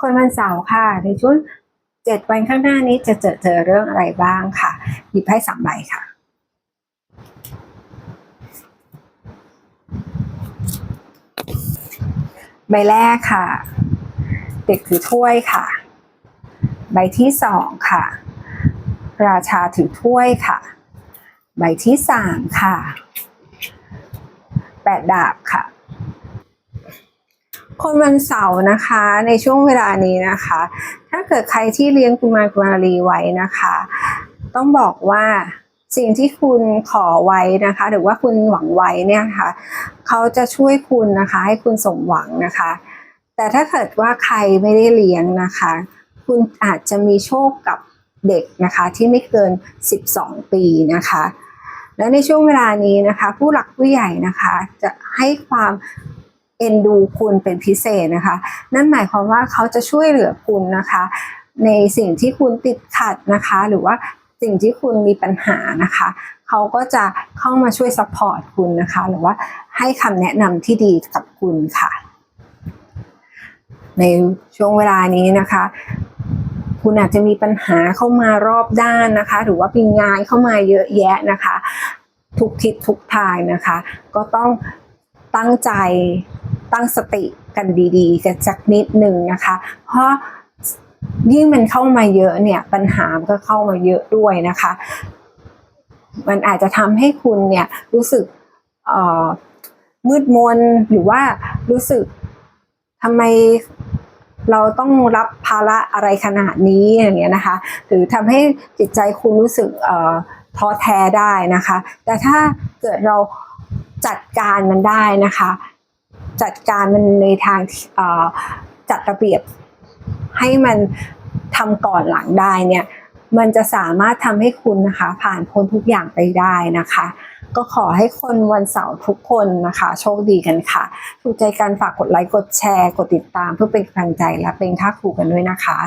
คนวันเสาร์ค่ะ ในช่วงเจ็ดวันข้างหน้านี้จะเจอเจอเรื่องอะไรบ้างค่ะ หยิบให้สามใบค่ะใบแรกค่ะ เด็กถือถ้วยค่ะ ใบที่สองค่ะ ราชาถือถ้วยค่ะ ใบที่สามค่ะแปดดาบค่ะ คนวันเสาร์นะคะ ในช่วงเวลานี้นะคะ ถ้าเกิดใครที่เลี้ยงกุมารกุมารีไว้นะคะ ต้องบอกว่าสิ่งที่คุณขอไว้นะคะ หรือว่าคุณหวังไว้เนี่ยนะคะเขาจะช่วยคุณนะคะ ให้คุณสมหวังนะคะ แต่ถ้าเกิดว่าใครไม่ได้เลี้ยงนะคะ คุณอาจจะมีโชคกับเด็กนะคะที่ไม่เกิน 12 ปีนะคะ และในช่วงเวลานี้นะคะ ผู้หลักผู้ใหญ่นะคะ จะให้ความ เอ็นดูคุณเป็นพิเศษนะคะ นั่นหมายความว่าเขาจะช่วยเหลือคุณนะคะ ในสิ่งที่คุณติดขัดนะคะ หรือว่าสิ่งที่คุณมีปัญหานะคะ เขาก็จะเข้ามาช่วยซัพพอร์ตคุณนะคะ หรือว่าให้คำแนะนำที่ดีกับคุณค่ะ ในช่วงเวลานี้นะคะ คุณอาจจะมีปัญหาเข้ามารอบด้านนะคะ หรือว่ามีงานเข้ามาเยอะแยะนะคะ ทุกทิศทุกทางนะคะ ก็ต้องตั้งใจ ตั้งสติกันดีๆ กันสักนิดหนึ่งนะคะ เพราะยิ่งมันเข้ามาเยอะเนี่ยปัญหาก็เข้ามาเยอะด้วยนะคะ มันอาจจะทำให้คุณเนี่ยรู้สึกมืดมนหรือว่ารู้สึกทำไมเราต้องรับภาระอะไรขนาดนี้อย่างเงี้ยนะคะ หรือทำให้จิตใจคุณรู้สึกท้อแท้ได้นะคะ แต่ถ้าเกิดเราจัดการมันได้นะคะ จัดการมันในทางจัดระเบียบให้มันทำก่อนหลังได้เนี่ย มันจะสามารถทำให้คุณนะคะ ผ่านพ้นทุกอย่างไปได้นะคะ ก็ขอให้คนวันเสาร์ทุกคนนะคะ โชคดีกันค่ะ ถูกใจกันฝากกดไลค์กดแชร์ กดติดตามเพื่อเป็นกำลังใจและเป็นท่าครูกันด้วยนะคะ